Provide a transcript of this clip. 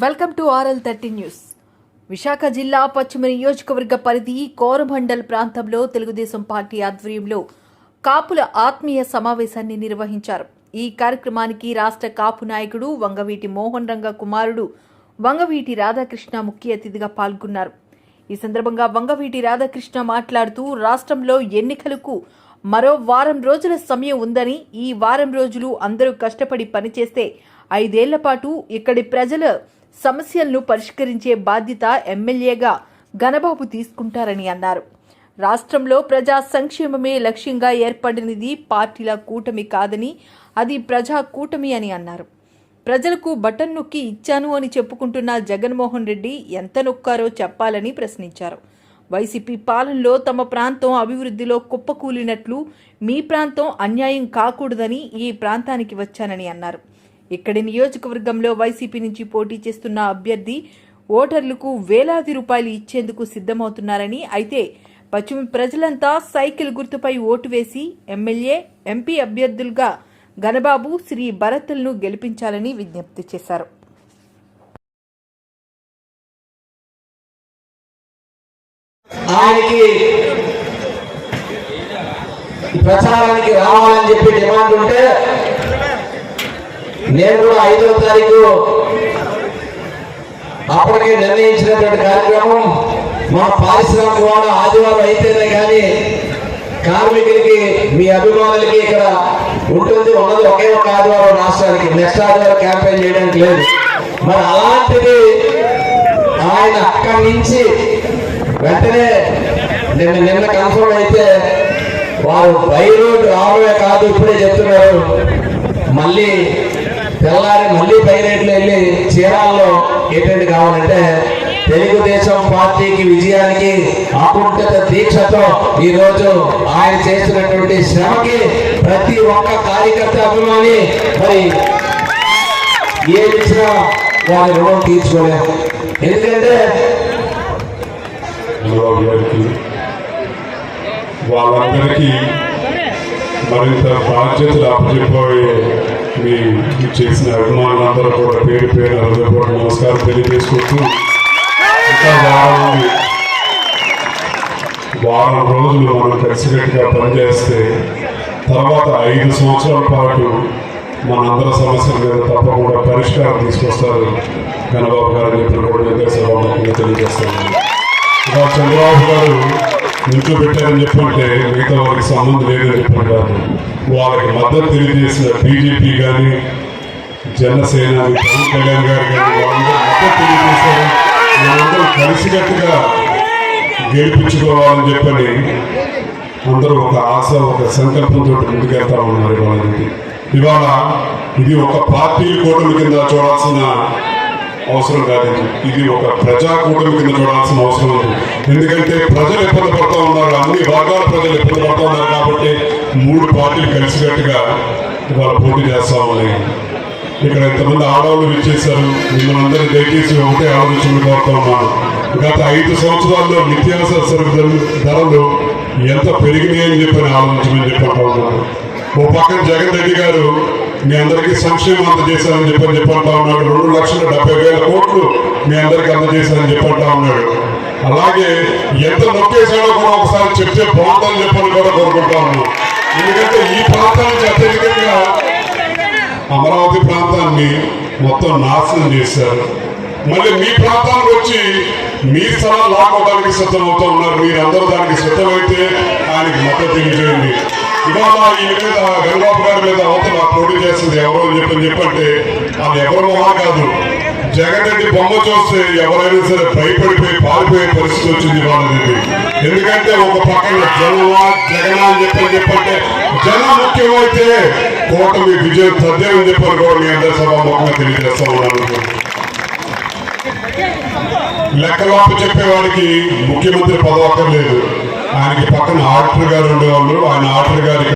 Welcome to RL thirty news. Visakha జిల్లా పశ్చిమ నియోజకవర్గ పరిధి కోరమండల్ ప్రాంతంలో తెలుగుదేశం పార్టీ ఆధ్వర్యంలో కాపుల ఆత్మీయ సమావేశాన్ని నిర్వహించారు. ఈ కార్యక్రమానికి రాష్ట్ర కాపు నాయకుడు వంగవీటి మోహన్ రంగ కుమారుడు వంగవీటి రాధాకృష్ణ ముఖ్య అతిథిగా పాల్గొన్నారు. ఈ సందర్భంగా వంగవీటి రాధాకృష్ణ మాట్లాడుతూ రాష్ట్రంలో ఎన్నికలకు మరో వారం రోజుల సమయం ఉందని ఈ వారం రోజులు అందరూ కష్టపడి పనిచేస్తే ఐదేళ్ళ పాటు ఇక్కడి ప్రజల సమస్యలను పరిష్కరించే బాధ్యత ఎమ్మెల్యేగా ఘనబాబు తీసుకుంటారని అన్నారు. రాష్ట్రంలో ప్రజా సంక్షేమమే లక్ష్యంగా ఏర్పడినది పార్టీల కూటమి కాదని అది ప్రజా కూటమి అని అన్నారు. ప్రజలకు బటన్ నొక్కి ఇచ్చాను అని చెప్పుకుంటున్న జగన్మోహన్ రెడ్డి ఎంత నొక్కారో చెప్పాలని ప్రశ్నించారు. వైసీపీ పాలనలో తమ ప్రాంతం అభివృద్ధిలో కుప్పకూలినట్లు మీ ప్రాంతం అన్యాయం కాకూడదని ఈ ప్రాంతానికి వచ్చానని అన్నారు. ఇక్కడి నియోజకవర్గంలో వైసీపీ నుంచి పోటీ చేస్తున్న అభ్యర్థి ఓటర్లకు వేలాది రూపాయలు ఇచ్చేందుకు సిద్ధమవుతున్నారని అయితే పశ్చిమ ప్రజలంతా సైకిల్ గుర్తుపై ఓటు వేసి ఎమ్మెల్యే ఎంపీ అభ్యర్థులుగా ఘనబాబు శ్రీ భరత్లను గెలిపించాలని విజ్ఞప్తి చేశారు. ఆయనకి ప్రచారానికి రావాలని చెప్పి డిమాండ్ ఉంటే నేను కూడా ఐదవ తారీఖు అప్పటికే నిర్ణయించినటువంటి కార్యక్రమం మా పారిశ్రామిక వాడ ఆదివారం అయితేనే కానీ కార్మికులకి మీ అభిమానులకి ఇక్కడ ఉంటుంది. ఉన్నది ఒకే ఒక ఆదివారం రాష్ట్రానికి. నెక్స్ట్ ఆదివారం క్యాంపెయిన్ చేయడానికి లేదు. మరి అలాంటిది ఆయన అక్కడి నుంచి వెంటనే నిన్న నిన్న కన్ఫర్మ్ అయితే వారు బై రోడ్ రావడమే కాదు ఇప్పుడే చెప్తున్నారు. మళ్ళీ తెల్లారి మళ్ళీ పైరేట్లు వెళ్ళి చీరాల్లో ఏంటంటే కావాలంటే తెలుగుదేశం పార్టీకి విజయానికి అకుంఠిత దీక్షతో ఈ రోజు ఆయన చేస్తున్నటువంటి శ్రమకి ప్రతి ఒక్క కార్యకర్త అభిమాని మరి ఏది ఇచ్చినా వారి రుణం తీర్చుకోలేము ఎందుకంటే వాళ్ళందరికీ మరింత బాధ్యతలు అప్పచెప్పబోయే మీ చేసిన అభిమానులందరూ కూడా పేరు పేరు హృదయపూర్వక నమస్కారం తెలియజేసుకుంటూ ఇంకా వారం వారం రోజులు మనం కలిసికట్టుగా పనిచేస్తే తర్వాత ఐదు సంవత్సరాల పాటు మనందరి సమస్యల మీద తప్పకుండా పరిష్కారం తీసుకొస్తారు కన్నబాబు గారు చెప్పిన కూడా నిర్దేశాలు తెలియజేస్తాను. ఇలా చంద్రబాబు గారు ఇంట్లో పెట్టారని చెప్పంటే మిగతా వారికి సంబంధం లేదని చెప్పంటారు. వాళ్ళకి మద్దతు తెలియజేసిన బీజేపీ కానీ జనసేన పవన్ కళ్యాణ్ గారు కానీ వాళ్ళందరూ మద్దతు తెలియజేశారు. వాళ్ళందరూ కలిసికట్టుగా గెలిపించుకోవాలని చెప్పని అందరూ ఒక ఆశ ఒక సంకల్పంతో ముందుకెళ్తా ఉన్నారు ఇవాళ. ఇవాళ ఇది ఒక పార్టీ కూటమి కింద చూడాల్సిన అవసరం కాదు ఇది. ఒక ప్రజాకూటమి కింద చూడాల్సిన అవసరం ఉంది ఎందుకంటే ప్రజలు ఇబ్బంది పడుతూ ఉన్నారు? అన్ని వర్గాల ప్రజలు ఇబ్బంది పడుతూ ఉన్నారు కాబట్టి మూడు పార్టీలు కలిసికట్టుగా ఇవాళ పోటీ చేస్తా ఇక్కడ ఇంతమంది ఆడవాళ్ళు విచ్చేశారు. మిమ్మల్ని అందరూ దయచేసి ఒకటే ఆలోచన కోరుతా ఉన్నాను. గత ఐదు సంవత్సరాల్లో నిత్యావసర సరుకులు ధరలు ఎంత పెరిగినాయని చెప్పని ఆలోచించమని చెప్పంటా ఉన్నాను. ఓ పక్కన జగన్ రెడ్డి గారు మీ అందరికీ సంక్షేమం అందజేశారని చెప్పని చెప్పంటా ఉన్నాడు. రెండు లక్షల డెబ్బై మీ అందరికి అందజేశారని చెప్పంటా ఉన్నాడు. అలాగే ఎంత నొక్కేశాడో కూడా ఒకసారి చెప్తే బాగుందని చెప్పని కూడా కోరుకుంటా ఎందుకంటే ఈ ప్రాంతానికి అత్యధికంగా అమరావతి ప్రాంతాన్ని మొత్తం నాశనం చేశారు. మళ్ళీ మీ ప్రాంతానికి వచ్చి మీ స్థలం లాక్కోవడానికి సిద్ధమవుతూ ఉన్నారు. మీరందరూ దానికి సిద్ధమైతే ఆయనకి మద్దతు తెలియజేయండి. ఇవాళ ఈ మీద గంగబాబు గారి మీద అవతల పోటీ చేస్తుంది ఎవరో చెప్పని చెప్పంటే అది ఎవరు కాదు. జగన్ రెడ్డి బొమ్మ చూస్తే ఎవరైనా సరే భయపడిపోయి పారిపోయే పరిస్థితి వచ్చింది వాళ్ళది ఎందుకంటే ఒక పక్కన జనమా జగన్ అని చెప్పని చెప్పంటే జనం ముఖ్యమైతే కూటమి విజయం తద్దే అని చెప్పని కూడా మీ అందరి సభాముఖంగా తెలియజేస్తా ఉన్నాను. లెక్కలోపు చెప్పేవాడికి ముఖ్యమంత్రి పదవి అక్కర్లేదు. ఆయనకి పక్కన ఆడిటర్ గారు ఉండేవాళ్ళు. ఆయన ఆడిటర్ గారు